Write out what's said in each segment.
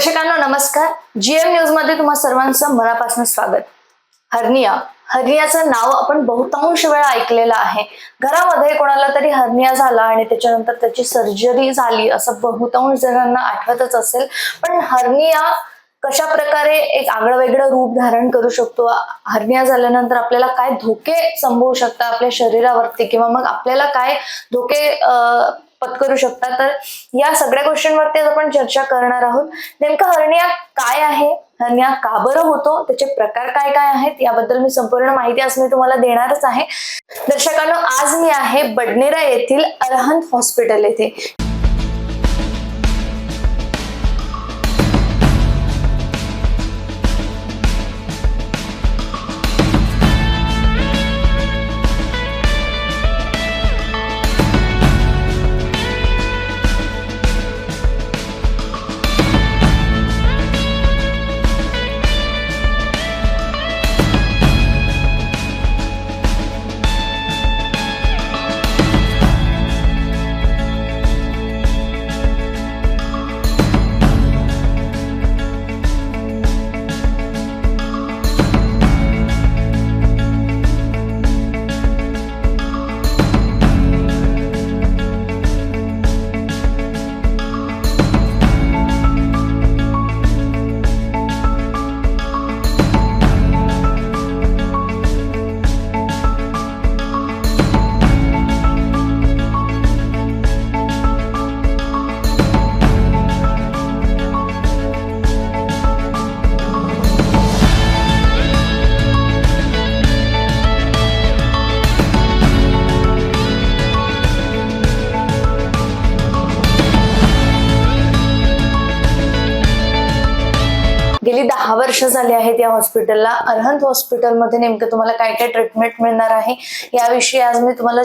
दर्शकांनो नमस्कार. जीएम न्यूजमध्ये तुम्हा सर्वांचं मनापासून स्वागत. हर्निया. हर्नियाचं नाव आपण बहुतांश वेळा ऐकलेलं आहे. घरामध्ये कोणाला तरी हर्निया झाला आणि त्याच्यानंतर त्याची सर्जरी झाली असं बहुतांश जणांना आठवतच असेल. पण हर्निया कशा प्रकारे एक आगळं वेगळं रूप धारण करू शकतो? हर्निया झाल्यानंतर आपल्याला काय धोके संभवू शकतात आपल्या शरीरावरती? किंवा मग आपल्याला काय धोके अं, पत्करू शकतात तर या सगळ्या गोष्टींवरती आज आपण चर्चा करणार आहोत. नेमकं हर्निया काय आहे? हर्निया का बरं होतो? त्याचे प्रकार काय काय आहेत? याबद्दल मी संपूर्ण माहिती आज मी तुम्हाला देणारच आहे. दर्शकांनो आज मी आहे बडनेरा येथील अरहंत हॉस्पिटल येथे. वर्ष झाली आहेत या हॉस्पिटलला. अरहंत हॉस्पिटलमध्ये नेमकं तुम्हाला काय काय ट्रीटमेंट मिळणार आहे याविषयी आज मी तुम्हाला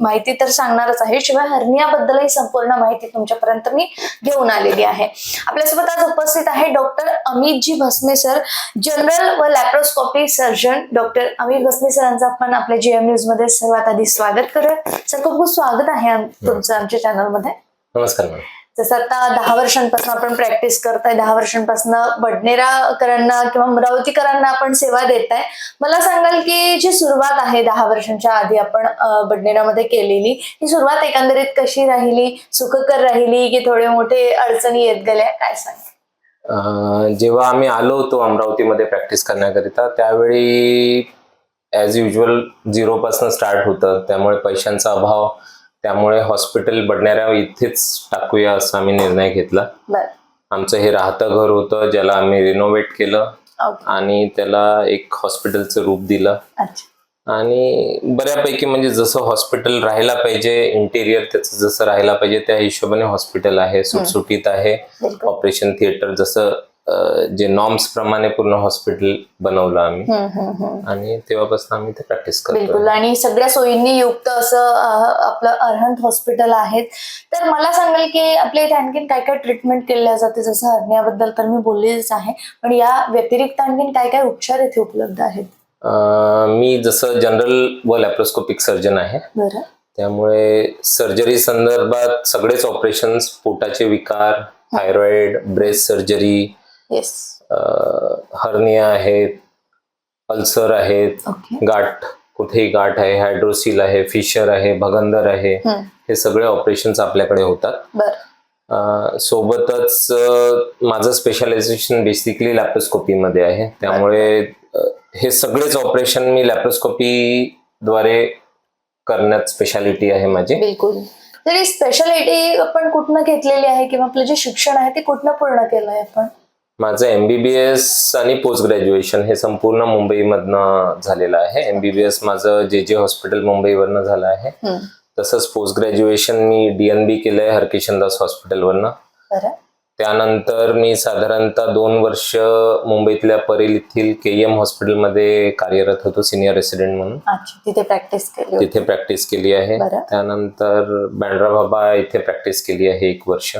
माहिती तर सांगणारच आहे. शिवाय हर्नियाबद्दलही संपूर्ण माहिती तुमच्यापर्यंत मी घेऊन आलेली आहे. आपल्यासोबत आज उपस्थित आहे doctor Amitji Bhasme sir general व laparoscopy surgeon doctor Amit Bhasme सरांचं आपण आपल्या जीएम न्यूजमध्ये सर्वात आधी स्वागत करूया. सर खूप खूप स्वागत आहे तुमचं आमच्या चॅनलमध्ये नमस्कार मॅडम. जसं आता दहा वर्षांपासून आपण प्रॅक्टिस करताय दहा वर्षांपासून बडनेराकरांना किंवा अमरावतीकरांना आपण सेवा देताय. मला सांगाल की जी सुरुवात आहे दहा वर्षांच्या आधी आपण बडनेरामध्ये केलेली ही सुरुवात एकंदरीत कशी राहिली? सुखकर राहिली की थोडे मोठे अडचणी येत गेल्या? काय सांग जेव्हा आम्ही आलो होतो अमरावतीमध्ये प्रॅक्टिस करण्याकरिता त्यावेळी ॲज युजल झिरोपासून स्टार्ट होतं. त्यामुळे पैशांचा अभाव त्यामुळे हॉस्पिटल बडणाऱ्या इथेच टाकूया असा आम्ही निर्णय घेतला. आमचं हे राहतं घर होतं ज्याला आम्ही रिनोव्हेट केलं आणि त्याला एक हॉस्पिटलचं रूप दिलं. आणि बऱ्यापैकी म्हणजे जसं हॉस्पिटल राहायला पाहिजे इंटेरियर त्याचं जसं राहायला पाहिजे त्या हिशोबाने हॉस्पिटल आहे सुटसुटीत आहे. ऑपरेशन थिएटर जसं जे नॉर्म्स प्रमाणे पूर्ण हॉस्पिटल बनवलं आम्ही. आणि तेव्हापासून आम्ही ते प्रॅक्टिस बिलकुल. करतो आणि सगळ्या सोयींनी युक्त असं आपलं अरहंत हॉस्पिटल आहे तर मला सांगाल की आपल्या इथे आणखीन काय काय ट्रीटमेंट केल्या जाते? जसं हरण्याबद्दल तर मी बोललेच आहे. पण या व्यतिरिक्त आणखीन काय काय उपचार इथे उपलब्ध आहेत? मी जसं जनरल व लॅप्रोस्कोपिक सर्जन आहे. त्यामुळे सर्जरी संदर्भात सगळेच ऑपरेशन्स पोटाचे विकार thyroid breast surgery yes hernia आहेत अल्सर आहेत गाठ कुठेही गाठ आहे हायड्रोसिल आहे फिशर आहे भगंदर आहे हे सगळे ऑपरेशन्स आपल्याकडे होतात. सोबतच माझं स्पेशलायझेशन बेसिकली लॅप्रोस्कोपीमध्ये आहे. त्यामुळे हे सगळेच ऑपरेशन मी लॅप्रोस्कोपीद्वारे करण्यात स्पेशालिटी आहे माझी. बिलकुल. तरी स्पेशालिटी आपण कुठनं घेतलेली आहे किंवा आपलं जे शिक्षण आहे ते कुठनं पूर्ण केलं आहे आपण? माझं एमबीबीएस आणि पोस्ट ग्रॅज्युएशन हे संपूर्ण मुंबईमधनं झालेलं आहे. एमबीबीएस माझं जे जे हॉस्पिटल मुंबईवरनं झालं आहे. तसंच पोस्ट ग्रॅज्युएशन मी डीएनबी केलंय हरकिशनदास हॉस्पिटलवरनं त्यानंतर मी साधारणतः दोन वर्ष मुंबईतल्या परेल येथील के एम हॉस्पिटलमध्ये कार्यरत होतो सिनियर रेसिडेंट म्हणून. तिथे प्रॅक्टिस केली. तिथे प्रॅक्टिस केली आहे. त्यानंतर बँड्रा बाबा इथे प्रॅक्टिस केली आहे एक वर्ष.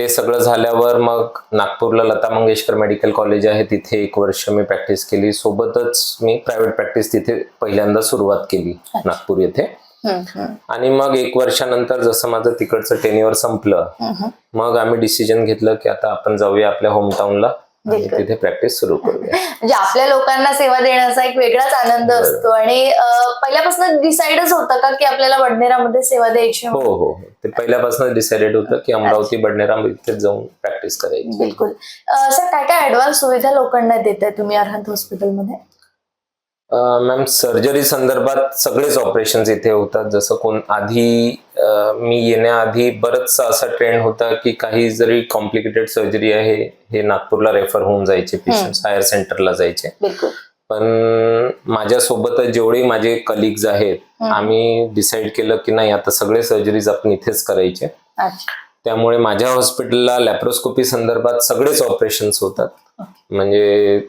ते सगळं झाल्यावर मग नागपूरला लता मंगेशकर मेडिकल कॉलेज आहे तिथे एक वर्ष मी प्रॅक्टिस केली. सोबतच मी प्रायव्हेट प्रॅक्टिस तिथे पहिल्यांदा सुरुवात केली नागपूर येथे. आणि मग एक वर्षानंतर जसं माझं तिकडचं टेन्युअर संपलं. मग आम्ही डिसिजन घेतलं की आता आपण जाऊया आपल्या होमटाऊनला आणि. तिथे प्रॅक्टिस सुरू करूया. म्हणजे आपल्या लोकांना सेवा देण्याचा एक वेगळाच आनंद. असतो आणि पहिल्यापासून डिसाईडच होतं का की आपल्याला वडनेरामध्ये सेवा द्यायची हो हो हो. ते पहिल्यापासून डिसाइडेड होतं की अमरावती बडनेरा इथेच जाऊन प्रॅक्टिस करायची. बिलकुल. सर काय काय ऍडव्हान्स सुविधा लोकांना देताय तुम्ही अरहंत हॉस्पिटलमध्ये मॅम सर्जरी संदर्भात सगळेच ऑपरेशन इथे होतात. जसं कोण आधी मी येण्याआधी बरंचसा असा ट्रेंड होता की काही जरी कॉम्प्लिकेटेड सर्जरी आहे हे नागपूरला रेफर होऊन जायचे पेशंट हायर सेंटरला जायचे. पण माझ्यासोबत जेवढे माझे कलिग्ज आहेत. आम्ही डिसाईड केलं की नाही आता सगळे सर्जरीज आपण इथेच करायचे. त्यामुळे माझ्या हॉस्पिटलला लॅप्रोस्कोपी संदर्भात सगळेच ऑपरेशन्स होतात. म्हणजे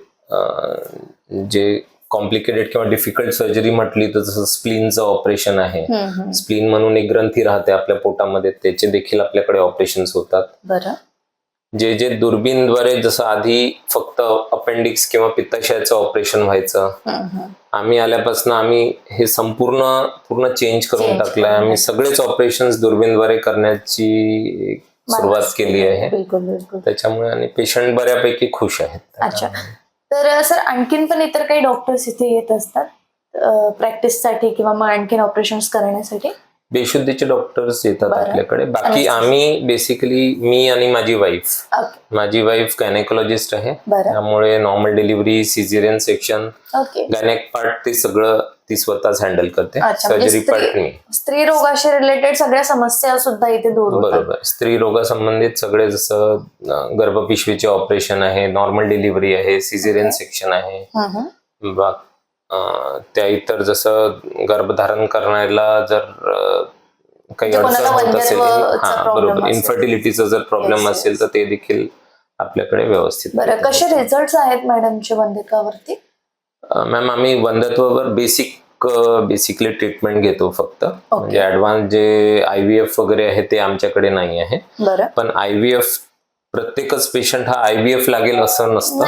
जे कॉम्प्लिकेटेड किंवा डिफिकल्ट सर्जरी म्हटली तर जसं स्प्लीनचं ऑपरेशन आहे. स्प्लीन म्हणून एक ग्रंथी राहते आपल्या पोटामध्ये त्याचे देखील आपल्याकडे ऑपरेशन्स होतात. जे जे दुर्बीनद्वारे जसं आधी फक्त अपेंडिक्स किंवा पित्ताशयाचं ऑपरेशन व्हायचं. आम्ही आल्यापासून आम्ही हे संपूर्ण पूर्ण चेंज करून टाकलंय. आम्ही सगळेच ऑपरेशन्स दुर्बीनद्वारे करण्याची सुरुवात केली आहे. त्याच्यामुळे आणि पेशंट बऱ्यापैकी खुश आहेत. अच्छा. तर सर आणखीन पण इतर काही डॉक्टर्स इथे येत असतात प्रॅक्टिससाठी किंवा मग आणखीन ऑपरेशन्स करण्यासाठी? बेशुद्धीचे डॉक्टर्स येतात. आपल्याकडे. बाकी आम्ही बेसिकली मी आणि माझी वाईफ माझी वाईफ गायनेकोलॉजिस्ट आहे. त्यामुळे normal delivery caesarean section gynaec part ते सगळं ती स्वतःच हँडल करते. म्हणजे सर्जरी स्त्री- पार्ट मी स्त्री रोगाशी रिलेटेड सगळ्या समस्या सुद्धा इथे दूर बरोबर. स्त्री रोगासंबंधित सगळे जसं गर्भपिशवीचे ऑपरेशन आहे नॉर्मल डिलिव्हरी आहे सिझेरियन. सेक्शन आहे. त्या इतर जसं गर्भधारण करण्याला जर काही म्हणजे अडचण होत असेल हा बरोबर. इन्फर्टिलिटीचा जर प्रॉब्लेम. असेल तर ते देखील आपल्याकडे व्यवस्थित बरं कसे रिझल्ट आहेत मॅडमचे वंदिकावरती मॅम आम्ही वंधत्वावर बेसिक बेसिकली ट्रीटमेंट घेतो फक्त. म्हणजे ऍडव्हान्स जे आय व्ही एफ वगैरे आहे ते आमच्याकडे नाही आहे. पण आय व्ही एफ प्रत्येकच पेशंट हा आय व्ही एफ लागेल असं नसतं.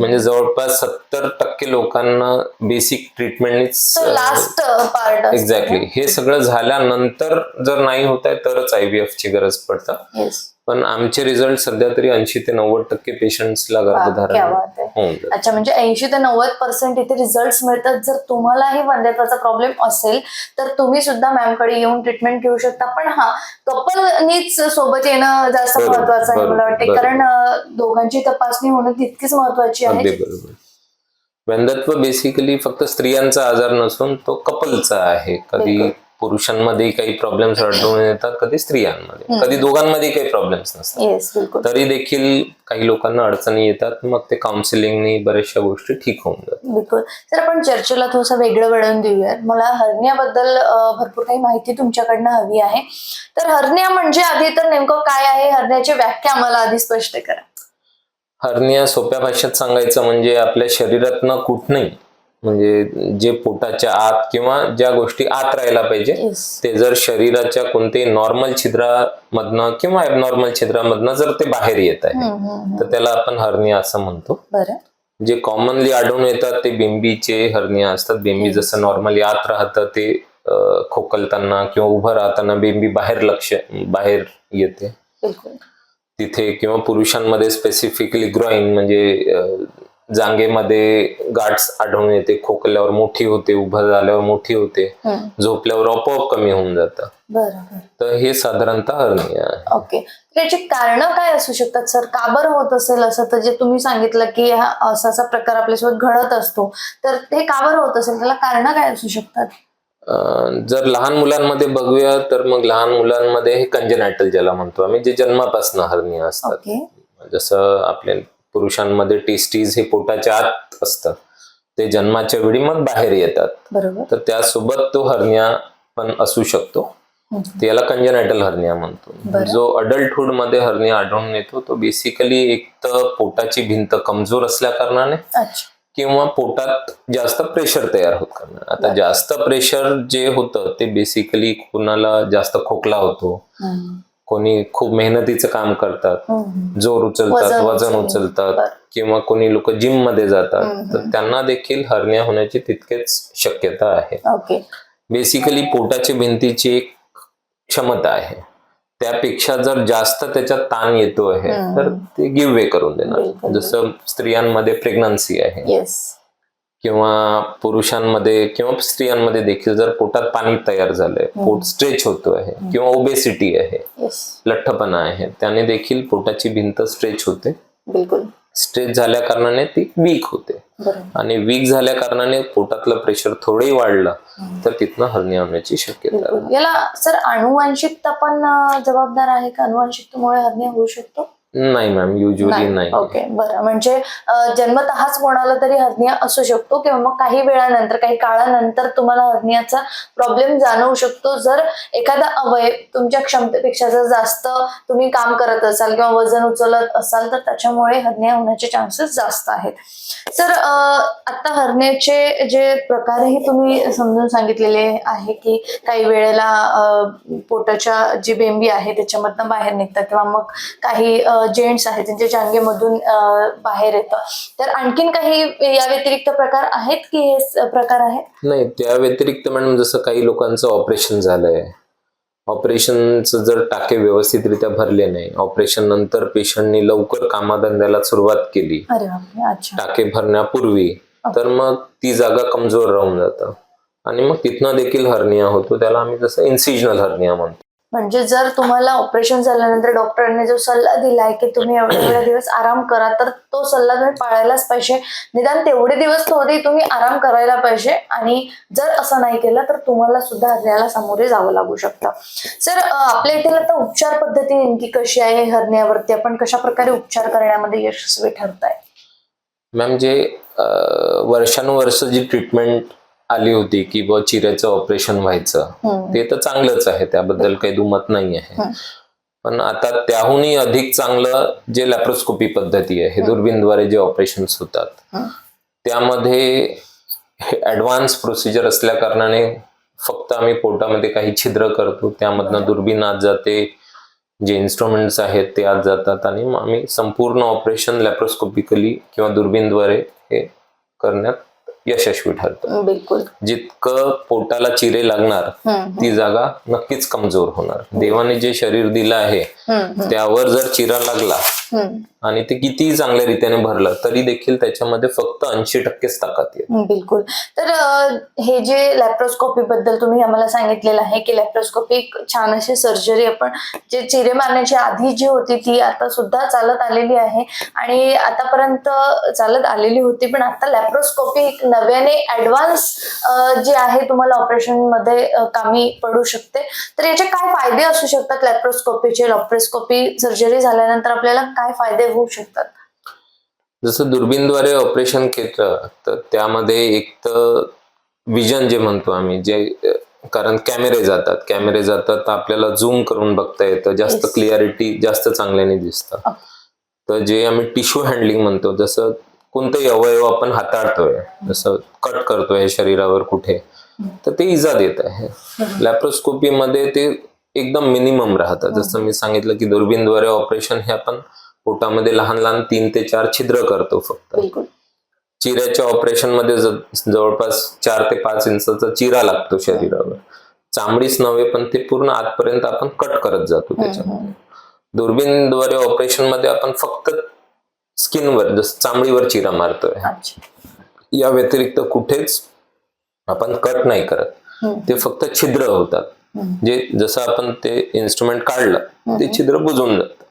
म्हणजे जवळपास सत्तर टक्के लोकांना बेसिक ट्रीटमेंटनीच लास्ट पार्ट एक्झॅक्टली हे सगळं झाल्यानंतर जर नाही होत आहे तरच आय व्ही एफ ची गरज पडतं. पण आमचे रिझल्ट सध्या तरी ऐंशी ते नव्वद टक्के पेशंट्सला गर्भधारण. अच्छा म्हणजे ऐंशी ते नव्वद पर्सेंट इथे रिझल्ट मिळतात. जर तुम्हालाही वंध्यत्वाचा प्रॉब्लेम असेल तर तुम्ही सुद्धा मॅमकडे येऊन ट्रीटमेंट घेऊ शकता. पण हा कपलनीच सोबत येणं जास्त महत्वाचं आहे मला वाटते. कारण दोघांची तपासणी होणं तितकीच महत्वाची आहे. वंधत्व बेसिकली फक्त स्त्रियांचा आजार नसून तो कपलचा आहे. कधी. पुरुषांमध्ये काही प्रॉब्लेम्स आढळून येतात कधी स्त्रियांमध्ये. कधी दोघांमध्ये काही प्रॉब्लेम्स नसतात. तरी देखील काही लोकांना अडचणी येतात मग ते काउन्सिलिंगनी बऱ्याचशा गोष्टी ठीक होऊन जातात. बिलकुल. सर आपण चर्चेला थोडंसं वेगळं वळण देऊया मला हरण्याबद्दल भरपूर काही माहिती तुमच्याकडनं हवी आहे. तर हरण्या म्हणजे आधी तर नेमकं काय आहे? हरण्याची व्याख्या आम्हाला आधी स्पष्ट करा. हर्निया सोप्या भाषेत सांगायचं म्हणजे आपल्या शरीरातनं कुठनंही म्हणजे जे पोटाच्या आत किंवा ज्या गोष्टी आत राहायला पाहिजे ते जर शरीराच्या कोणत्याही नॉर्मल छिद्रामधनं किंवा ॲबनॉर्मल छिद्रामधनं जर ते बाहेर येत आहे तर त्याला आपण हर्निया असं म्हणतो. जे कॉमनली आढळून येतात ते बिंबीचे हर्निया असतात. बिंबी. जसं नॉर्मली आत राहतं ते खोकलताना किंवा उभं राहताना बिंबी बाहेर लक्ष बाहेर येते. तिथे किंवा पुरुषांमध्ये स्पेसिफिकली ग्रॉईन म्हणजे जांगेमध्ये गाठस आढळून येते खोकल्यावर मोठी होते उभं झाल्यावर मोठी होते. झोपल्यावर आपोआप कमी होऊन जातं. बरं बरं तर हे साधारणतः हर्निया आहे. ओके. त्याची कारण काय असू शकतात? सर का बरं होत असेल असं? तर जे तुम्ही सांगितलं की हा असा असा प्रकार आपल्यासोबत घडत असतो तर ते का बरं होत असेल? त्याला कारण काय असू शकतात? जर लहान मुलांमध्ये बघूया तर मग लहान मुलांमध्ये हे कंजेनायटल ज्याला म्हणतो आम्ही जे जन्मापासून हर्निया असतात. जसं आपल्या पुरुषांमध्ये टेस्टीज हे पोटाच्या आत असतात. ते जन्माच्या वेळी मग बाहेर येतात. तर त्यासोबत तो हर्निया पण असू शकतो. हम्म. ते याला कंजेनायटल हर्निया म्हणतो. जो अडल्टहुडमध्ये हर्निया आढळून येतो तो बेसिकली एक तर पोटाची भिंत कमजोर असल्या कारणाने किंवा पोटात जास्त प्रेशर तयार होत करणार. आता जास्त प्रेशर जे होतं ते बेसिकली कुणाला जास्त खोकला होतो. कोणी खूप मेहनतीचं काम करतात हम्म. जोर उचलतात वजन. उचलतात. किंवा कोणी लोक जिममध्ये जातात तर त्यांना देखील हर्निया होण्याची तितकेच शक्यता आहे ओके बेसिकली पोटाच्या भिंतीची एक क्षमता आहे त्यापेक्षा जर जास्त त्याच्यात ताण येतो आहे. तर ते गिव्ह वे करून. देणार जसं स्त्रियांमध्ये प्रेग्नन्सी आहे किंवा पुरुषांमध्ये किंवा स्त्रियांमध्ये देखील जर पोटात पाणी तयार झालंय पोट स्ट्रेच होतो आहे किंवा ओबेसिटी आहे लठ्ठपणा आहे त्याने देखील पोटाची भिंत स्ट्रेच होते. बिलकुल. स्ट्रेच झाल्या कारणाने ती वीक होते. आणि वीक झाल्या कारणाने पोटातलं प्रेशर थोडंही वाढलं तर तिथनं हरनिया होण्याची शक्यता याला सर अनुवांशिकता पण जबाबदार आहे का? अनुवांशिकतेमुळे हरनिया होऊ शकतो? नाही मॅम युजली नाही. ओके बरं. म्हणजे जन्मतःच कोणाला तरी हर्निया असू शकतो किंवा मग काही वेळानंतर काही काळानंतर तुम्हाला हर्नियाचा प्रॉब्लेम जाणवू शकतो. जर एखादा अवयव तुमच्या क्षमतेपेक्षा जर जास्त तुम्ही काम करत असाल किंवा वजन उचलत असाल तर त्याच्यामुळे हर्निया होण्याचे चान्सेस जास्त आहेत. सर आता हर्नियाचे जे प्रकारही तुम्ही समजून सांगितलेले आहे की काही वेळेला पोटाच्या जी बेंबी आहे त्याच्यामधनं बाहेर निघतात किंवा मग काही जेंट्स आहेत त्यांच्या जांगेमधून बाहेर येतं. तर आणखीन काही या व्यतिरिक्त प्रकार आहेत की हे प्रकार आहेत? नाही त्या व्यतिरिक्त मॅडम जसं काही लोकांचं ऑपरेशन झालंय. ऑपरेशनचं जर टाके व्यवस्थितरित्या भरले नाही ऑपरेशन नंतर पेशंटनी लवकर कामाधंद्याला सुरुवात केली. टाके भरण्यापूर्वी तर मग ती जागा कमजोर राहून जातं. आणि मग तिथनं देखील हर्निया होतो त्याला आम्ही जसं इन्सिजनल हर्निया म्हणतो. म्हणजे जर तुम्हाला ऑपरेशन झाल्यानंतर डॉक्टरांनी जो सल्ला दिलाय की तुम्ही एवढे एवढ्या दिवस आराम करा तर तो सल्ला तुम्ही पाळायलाच पाहिजे. निदान तेवढे दिवस तरी तुम्ही आराम करायला पाहिजे. आणि जर असं नाही केलं तर तुम्हाला सुद्धा हरण्याला सामोरे जावं लागू शकतं. सर आपल्या इथे आता उपचार पद्धती नेमकी कशी आहे? हरण्यावरती आपण कशा प्रकारे उपचार करण्यामध्ये यशस्वी ठरताय? मॅम जे वर्षानुवर्ष जी ट्रीटमेंट आली होती की बुवा चिऱ्याचं ऑपरेशन व्हायचं. ते तर चांगलंच आहे त्याबद्दल काही दुमत नाही आहे हं. पण आता त्याहूनही अधिक चांगलं जे लॅप्रोस्कोपी पद्धती आहे दुर्बीनद्वारे जे ऑपरेशन्स होतात हं. त्यामध्ये ऍडव्हान्स प्रोसिजर असल्या कारणाने फक्त आम्ही पोटामध्ये काही छिद्र करतो त्यामधनं दुर्बीण आत जाते जे इन्स्ट्रुमेंट्स आहेत ते आत जातात आणि आम्ही संपूर्ण ऑपरेशन लॅप्रोस्कोपिकली किंवा दुर्बीनद्वारे हे करण्यात यशस्वी ठरतं. बिलकुल. जितकं पोटाला चिरे लागणार. ती जागा नक्कीच कमजोर होणार. देवाने जे शरीर दिलं आहे. त्यावर जर चिरा लागला. आणि ते कितीही चांगल्या रीतीने भरलं तरी देखील त्याच्यामध्ये फक्त ऐंशी टक्केच ताकद येते बिलकुल. तर हे जे लॅप्रोस्कोपी बद्दल तुम्ही आम्हाला सांगितलेलं आहे की लॅप्रोस्कोपी एक छान अशी सर्जरी आपण जे चिरे मारण्याची आधी जी होती ती आता सुद्धा चालत आलेली आहे. आणि आतापर्यंत चालत आलेली होती पण आता लॅप्रोस्कोपी एक नव्याने ऍडव्हान्स जे आहे तुम्हाला ऑपरेशनमध्ये कामी पडू शकते. तर याचे काय फायदे असू शकतात? लॅप्रोस्कोपीचे लॅप्रोस्कोपी सर्जरी झाल्यानंतर आपल्याला काय फायदे होऊ शकतात? जसं दुर्बीनद्वारे ऑपरेशन केलं तर त्यामध्ये एक तर विजन जे म्हणतो आम्ही जे कारण कॅमेरे जातात. कॅमेरे जातात तर आपल्याला झूम करून बघता येतं. जास्त. क्लिअरिटी जास्त चांगल्याने दिसतं. तर जे आम्ही टिश्यू हँडलिंग म्हणतो जसं कोणतंही अवयव आपण हाताळतोय जसं कट करतोय शरीरावर कुठे तर ते इजा देत आहे. लॅप्रोस्कोपीमध्ये ते एकदम मिनिमम राहतं. जसं मी सांगितलं की दुर्बीनद्वारे ऑपरेशन हे आपण पोटामध्ये लहान लहान तीन ते चार छिद्र करतो फक्त. चिऱ्याच्या ऑपरेशनमध्ये जवळपास चार ते पाच इंचाचा चिरा लागतो शरीरावर. चामडीच नव्हे पण ते पूर्ण आतपर्यंत आपण कट करत जातो त्याच्यामध्ये. दुर्बीनद्वारे ऑपरेशनमध्ये आपण फक्त स्किनवर जसं चामडीवर चिरा मारतोय. या व्यतिरिक्त कुठेच आपण कट नाही करत. हम्म. ते फक्त छिद्र होतात. जे जसं आपण ते इन्स्ट्रुमेंट काढलं ते छिद्र बुजून जात.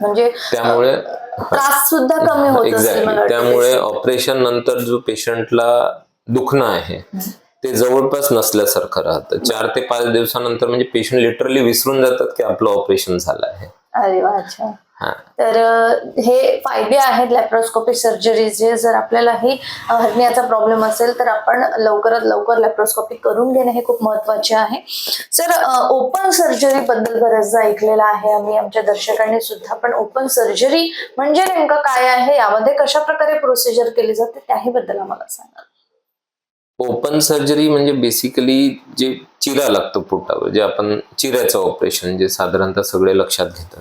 म्हणजे त्यामुळे त्रास सुद्धा कमी होत एक्झॅक्टली. त्यामुळे ऑपरेशन नंतर जो पेशंटला दुखणं आहे ते जवळपास नसल्यासारखं राहतं. चार ते पाच दिवसानंतर म्हणजे पेशंट लिटरली विसरून जातात की आपलं ऑपरेशन झालं आहे. अरे वा अच्छा. हा तर हे फायदे आहेत लॅप्रोस्कोपी सर्जरीचे जर आपल्यालाही अं, हर्नियाचा प्रॉब्लेम असेल तर आपण लवकरात लवकर लॅप्रोस्कोपी करून घेणे हे खूप महत्त्वाचे आहे. सर ओपन सर्जरी बद्दल बऱ्याचदा ऐकलेलं आहे आम्ही आमच्या दर्शकांनी सुद्धा. पण ओपन सर्जरी म्हणजे नेमकं काय आहे? यामध्ये कशा प्रकारे प्रोसिजर केली जाते? त्याही बद्दल आम्हाला सांगा. ओपन सर्जरी म्हणजे बेसिकली जे चिरा लागतो पोटावर जे आपण चिऱ्याचं ऑपरेशन जे साधारणतः सगळे लक्षात घेतात.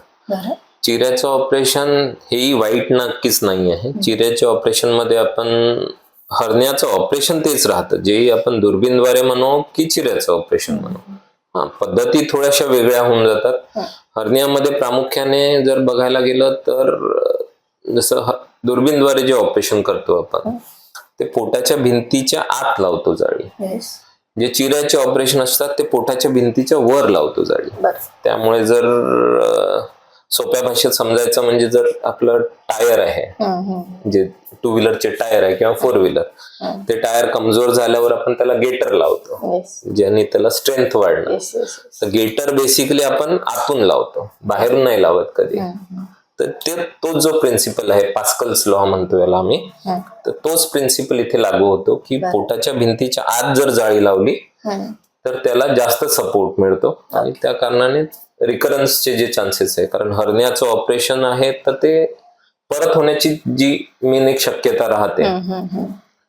चिऱ्याचं ऑपरेशन हेही वाईट नक्कीच नाही आहे. चिऱ्याच्या ऑपरेशनमध्ये आपण हरण्याचं ऑपरेशन तेच राहतं. जे आपण दुर्बीनद्वारे म्हणू की चिऱ्याचं ऑपरेशन म्हणू. हा पद्धती थोड्याशा वेगळ्या होऊन जातात. हरण्यामध्ये प्रामुख्याने जर बघायला गेलं तर जसं दुर्बीनद्वारे जे ऑपरेशन करतो आपण ते पोटाच्या भिंतीच्या आत लावतो जाळी. जे चिऱ्याचे ऑपरेशन असतात ते पोटाच्या भिंतीच्या वर लावतो जाळी. त्यामुळे जर सोप्या भाषेत समजायचं म्हणजे जर आपलं टायर आहे जे टू व्हीलरचे टायर आहे किंवा फोर व्हीलर ते टायर कमजोर झाल्यावर आपण त्याला गेटर लावतो ज्याने त्याला स्ट्रेंथ वाढणार. तर गेटर बेसिकली आपण आतून लावतो बाहेरून नाही लावत कधी. तर ते तोच जो प्रिन्सिपल आहे पास्कल्स लॉ म्हणतो याला आम्ही तर तोच प्रिन्सिपल इथे लागू होतो की पोटाच्या भिंतीच्या आत जर जाळी लावली तर त्याला जास्त सपोर्ट मिळतो. आणि त्या कारणाने रिकरन्सचे जे चान्सेस आहे. कारण हरण्याचं ऑपरेशन आहे तर ते परत होण्याची जी मेन एक शक्यता राहते.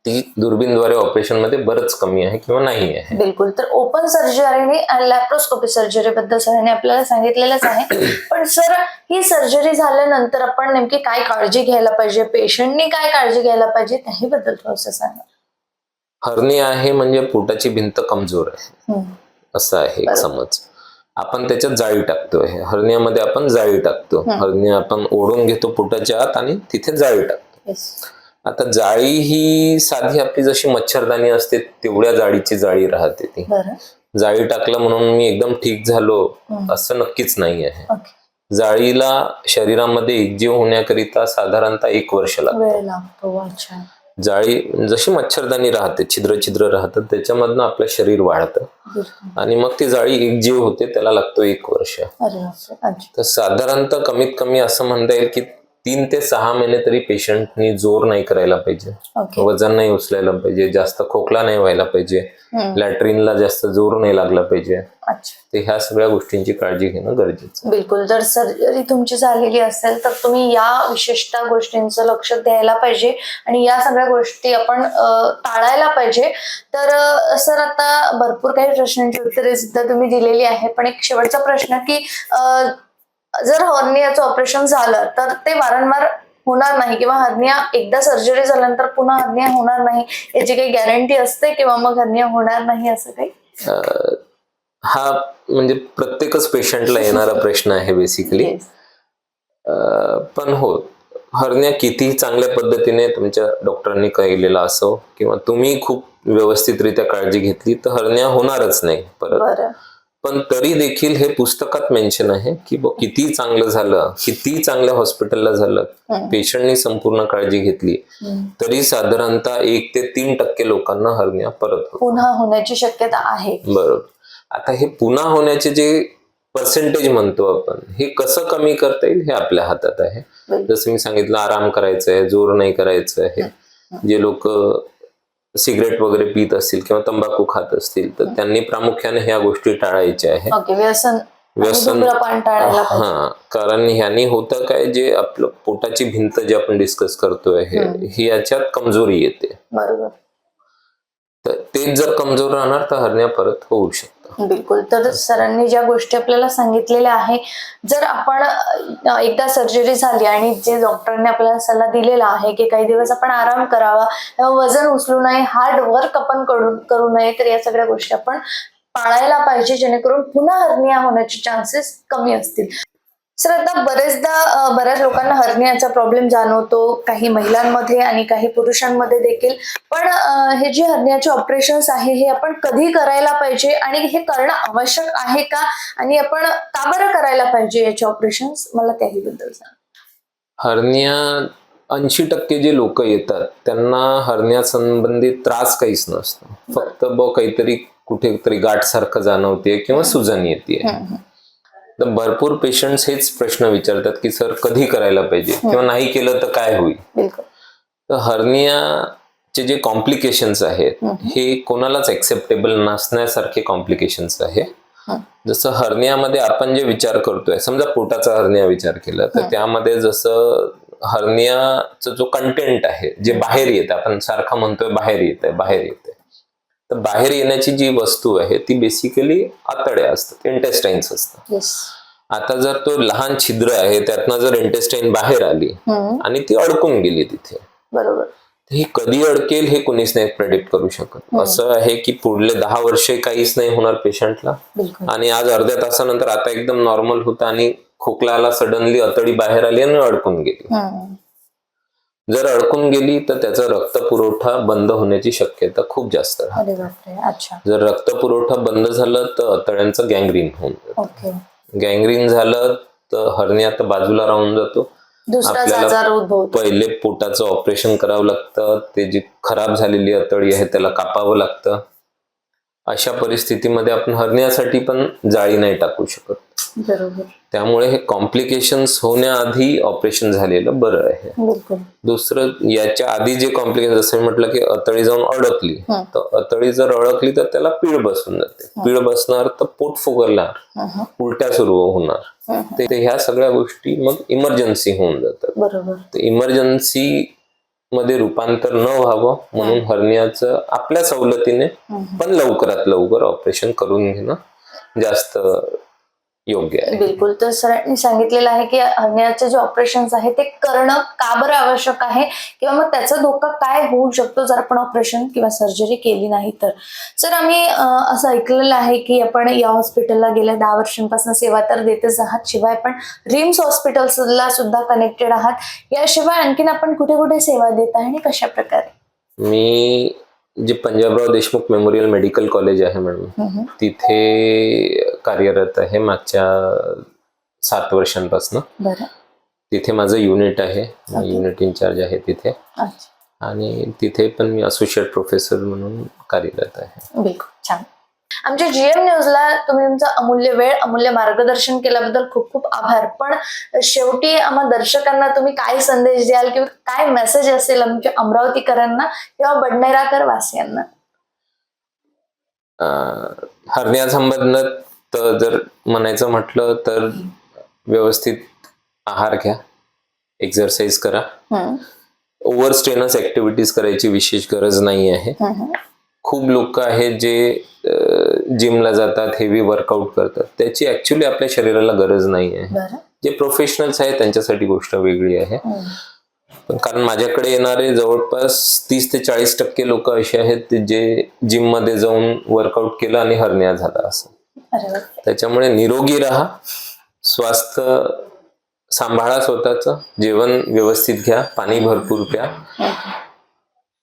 ती दुर्बीनद्वारे ऑपरेशनमध्ये बरंच कमी आहे किंवा नाही आहे. बिलकुल. तर ओपन सर्जरी आणि लॅप्रोस्कोपी सर्जरी बद्दल सरांनी आपल्याला सांगितलेलंच आहे. पण सर ही सर्जरी झाल्यानंतर आपण नेमकी काय काळजी घ्यायला पाहिजे? पेशंटनी काय काळजी घ्यायला पाहिजे? त्याही बद्दल थोडंसं सांगा. हरणी आहे म्हणजे पोटाची भिंत कमजोर आहे. असं आहे एक समज. आपण त्याच्यात जाळी टाकतोय. हरण्यामध्ये आपण जाळी टाकतो. हरण्या आपण ओढून घेतो पोटाच्या आत आणि तिथे जाळी टाकतो. आता जाळी ही साधी आपली जशी मच्छरदाणी असते तेवढ्या जाळीची जाळी राहते ती. जाळी टाकलं म्हणून मी एकदम ठीक झालो असं नक्कीच नाही आहे. जाळीला शरीरामध्ये एकजीव होण्याकरिता साधारणतः एक वर्ष लागतं. जाळी जशी मच्छरदाणी राहते छिद्र छिद्र राहतात त्याच्यामधनं आपलं शरीर वाढतं. आणि मग ती जाळी एकजीव होते त्याला लागतो एक वर्ष. तर साधारणतः कमीत कमी असं म्हणता येईल की तीन ते सहा महिने तरी पेशंटनी जोर नाही करायला पाहिजे. ओके वजन नाही उचलायला पाहिजे जास्त खोकला नाही व्हायला पाहिजे. लॅट्रिनला जास्त जोर नाही लागला पाहिजे. अच्छा. तर ह्या सगळ्या गोष्टींची काळजी घेणं गरजेचं बिलकुल. जर सर्जरी तुमची झालेली असेल तर तुम्ही या विशिष्ट गोष्टींचं लक्ष द्यायला पाहिजे आणि या सगळ्या गोष्टी आपण टाळायला पाहिजे. तर सर आता भरपूर काही प्रश्नांची उत्तरे सुद्धा तुम्ही दिलेली आहे पण एक शेवटचा प्रश्न की जर हर्नियाचं ऑपरेशन झालं तर ते वारंवार होणार नाही किंवा हर्निया एकदा सर्जरी झाल्यानंतर पुन्हा हर्निया होणार नाही याची काही गॅरंटी असते किंवा मग हर्निया होणार नाही असं काही? हा म्हणजे प्रत्येकच पेशंटला येणारा प्रश्न आहे बेसिकली पण हो हरण्या कितीही चांगल्या पद्धतीने तुमच्या डॉक्टरांनी केलेला असो किंवा तुम्ही खूप व्यवस्थितरित्या काळजी घेतली तर हरण्या होणारच नाही परत. पण तरी देखील हे पुस्तकात मेन्शन आहे की किती चांगलं झालं किती चांगल्या हॉस्पिटलला झालं पेशंटनी संपूर्ण काळजी घेतली. तरी साधारणतः एक ते तीन टक्के लोकांना हरण्या परत. पुन्हा होण्याची शक्यता आहे. बरोबर. आता हे पुन्हा होण्याचे जे पर्सेंटेज म्हणतो आपण हे कसं कमी करता येईल हे आपल्या हातात आहे. जसं मी सांगितलं आराम करायचा आहे जोर नाही करायचं आहे जे लोक सिगरेट वगैरे पित असतील किंवा तंबाखू खात असतील तर त्यांनी प्रामुख्याने ह्या गोष्टी टाळायच्या आहेत. ओके व्यसन. व्यसन हा कारण ह्यानी होतं काय जे आपलं पोटाची भिंत जे आपण डिस्कस करतोय हे ही याच्यात कमजोरी येते. बरोबर. तर तेच जर कमजोर राहणार तर हरण्या परत होऊ शकतं बिलकुल. तर सरांनी ज्या गोष्टी आपल्याला सांगितलेल्या आहे जर आपण एकदा सर्जरी झाली आणि जे डॉक्टरांनी आपल्याला सल्ला दिलेला आहे की काही दिवस आपण आराम करावा किंवा वजन उचलू नये हार्ड वर्क आपण करू करू नये तर या सगळ्या गोष्टी आपण पाळायला पाहिजे जेणेकरून पुन्हा हर्निया होण्याचे चान्सेस कमी असतील. सर आता बरेचदा बऱ्याच लोकांना हर्नियाचा प्रॉब्लेम जाणवतो काही महिलांमध्ये आणि काही पुरुषांमध्ये देखील. पण हे जे हर्नियाचे ऑपरेशन्स आहे हे आपण कधी करायला पाहिजे आणि हे करणं आवश्यक आहे का? आणि आपण का बरं करायला पाहिजे याचे ऑपरेशन्स मला त्याही बद्दल सांग. हरनिया ऐंशी टक्के जे लोक येतात त्यांना हरण्या संबंधित त्रास काहीच नसतो. फक्त ब काहीतरी कुठेतरी गाठ सारखं जाणवते किंवा सुजन येते तर भरपूर पेशंट्स हेच प्रश्न विचारतात की सर कधी करायला पाहिजे? किंवा नाही केलं तर काय होईल? तर हर्नियाचे जे कॉम्प्लिकेशन्स आहेत हे. कोणालाच एक्सेप्टेबल नसण्यासारखे कॉम्प्लिकेशन्स आहे. हं. जसं हर्नियामध्ये आपण जे विचार करतोय समजा पोटाचा हर्निया विचार केला तर त्यामध्ये जसं हर्नियाचा जो कंटेंट आहे जे बाहेर येतं आपण सारखं म्हणतोय बाहेर येत आहे बाहेर येत तर बाहेर येण्याची जी वस्तू आहे ती बेसिकली आतड्या असतात इंटेस्टाईन्स असतात. आता जर तो लहान छिद्र आहे त्यातनं जर इंटेस्टाईन बाहेर आली आणि ती अडकून गेली तिथे बरोबर. ही कधी अडकेल हे कोणीच नाही प्रेडिक्ट करू शकत. असं आहे की पुढले दहा वर्षे काहीच नाही होणार पेशंटला आणि आज अर्ध्या तासानंतर आता एकदम नॉर्मल होतं आणि खोकला आला सडनली अतडी बाहेर आली आणि अडकून गेली. जर अडकून गेली तर त्याचा रक्तपुरवठा बंद होण्याची शक्यता खूप जास्त राहते. जर रक्तपुरवठा बंद झालं तर अतड्यांचं गँग्रीन होऊन गँग्रीन झालं तर हरण्या तर बाजूला राहून जातो. आपल्याला पहिले पोटाचं ऑपरेशन करावं लागतं. ते जी खराब झालेली अतडी आहे त्याला कापावं लागतं. अशा परिस्थितीमध्ये आपण हरण्यासाठी पण जाळी नाही टाकू शकत. बरोबर. त्यामुळे हे कॉम्प्लिकेशन्स होण्याआधी ऑपरेशन झालेलं बरं आहे. दुसरं याच्या आधी जे कॉम्प्लिकेशन जसं म्हटलं की अतळी जाऊन अडकली. तर अतळी जर अडकली तर त्याला पीळ बसून जाते. पीळ बसणार तर पोट फुगरणार. उलट्या सुरू होणार. ते ह्या सगळ्या गोष्टी मग इमर्जन्सी होऊन जातात. बरोबर. तर इमर्जन्सी मध्ये रूपांतर न व्हावं म्हणून हरण्याचं आपल्या सवलतीने. पण लवकरात लवकर ऑपरेशन करून घेणं जास्त योग्य आहे. बिलकुल. तर सरांनी सांगितलेलं आहे की हरण्याचे जे ऑपरेशन आहे ते करणं का बरं आवश्यक आहे? किंवा मग त्याचा धोका काय होऊ शकतो जर आपण ऑपरेशन किंवा सर्जरी केली नाही तर? सर आम्ही असं ऐकलेलं आहे की आपण या हॉस्पिटलला गेल्या दहा वर्षांपासून सेवा तर देतच आहात शिवाय आपण रिम्स हॉस्पिटल्सला सुद्धा कनेक्टेड आहात. याशिवाय आणखीन आपण कुठे कुठे सेवा देत आहे आणि कशा प्रकारे? मी जे Panjabrao Deshmukh memorial medical college आहे मॅडम तिथे कार्यरत आहे मागच्या सात वर्षांपासून. तिथे माझं युनिट आहे. युनिट इन्चार्ज आहे तिथे. आणि तिथे पण मी असोसिएट प्रोफेसर म्हणून कार्यरत आहे. बिलकुल. छान. आमच्या जीएम न्यूजला तुम्ही तुमचा अमूल्य वेळ अमूल्य मार्गदर्शन केल्याबद्दल खूप खूप आभार. पण शेवटी आम्हा दर्शकांना तुम्ही काय संदेश द्याल किंवा काय मेसेज असेल आमच्या अमरावतीकरांना किंवा बडनेराकर वासियांना? अं, हरण्यासंबंध तर जर म्हणायचं म्हटलं तर व्यवस्थित आहार घ्या. एक्झरसाईज करा. ओव्हर स्ट्रेनस ऍक्टिव्हिटीज करायची विशेष गरज नाही आहे. खूप लोक आहेत जे जिमला जातात हेवी वर्कआउट करतात. त्याची ऍक्च्युली आपल्या शरीराला गरज नाही आहे. जे प्रोफेशनल्स आहेत त्यांच्यासाठी गोष्ट वेगळी आहे. पण कारण माझ्याकडे येणारे जवळपास तीस ते चाळीस टक्के लोक असे आहेत जे जिममध्ये जाऊन वर्कआउट केलं आणि हरण्या झाला असं. त्याच्यामुळे निरोगी राहा स्वास्थ्य सांभाळा स्वतःच जेवण व्यवस्थित घ्या पाणी भरपूर प्या.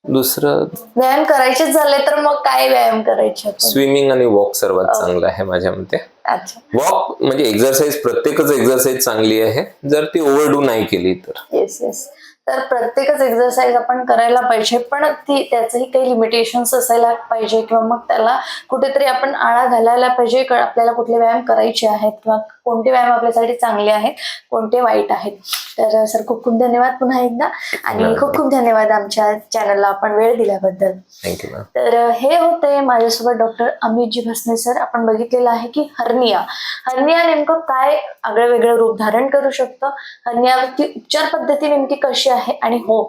दुसरं व्यायाम करायचेच झाले तर मग काय व्यायाम करायचे स्विमिंग आणि वॉक सर्वात चांगलं आहे माझ्या मते. अच्छा. वॉक म्हणजे एक्झरसाईज प्रत्येकच एक्झरसाईज चांगली आहे. जर ती ओव्हरडू नाही केली तर. येस येस तर प्रत्येकच एक्सरसाइज आपण करायला पाहिजे पण ती त्याचंही काही लिमिटेशन्स असायला पाहिजे किंवा मग त्याला कुठेतरी आपण आळा घालायला पाहिजे आपल्याला कुठले व्यायाम करायचे आहेत किंवा कोणते व्यायाम आपल्यासाठी चांगले आहेत कोणते वाईट आहेत. तर सर खूप खूप धन्यवाद पुन्हा एकदा आणि खूप खूप धन्यवाद आमच्या चॅनलला आपण वेळ दिल्याबद्दल. तर हे होते माझ्यासोबत डॉक्टर अमितजी भसने सर आपण बघितलेलं आहे की हर्निया. हर्निया नेमकं काय आगळं वेगळं रूप धारण करू शकतं? हर्नियावरती उपचार पद्धती नेमकी कशी आहे आणि हो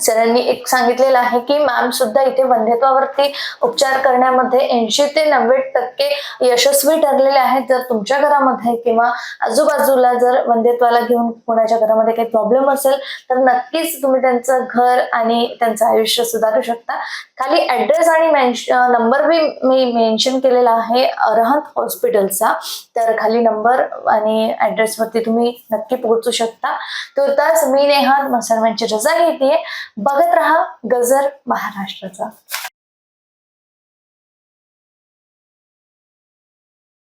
सरांनी एक सांगितलेलं आहे की मॅम सुद्धा इथे वंध्यत्वावरती उपचार करण्यामध्ये ऐंशी ते नव्वद टक्के यशस्वी ठरलेले आहेत. जर तुमच्या घरामध्ये किंवा आजूबाजूला जर वंध्यत्वाला घेऊन कोणाच्या घरामध्ये काही प्रॉब्लेम असेल तर नक्कीच तुम्ही त्यांचं घर आणि त्यांचं आयुष्य सुधारू शकता. खाली ऍड्रेस आणि नंबर बी मी मेन्शन केलेला आहे अरहंत हॉस्पिटलचा तर खाली नंबर आणि ऍड्रेसवरती तुम्ही नक्की पोहोचू शकता. तुर्तास मी नेहा मसलमांची रजा घेते बघत राहा गजर महाराष्ट्राचा.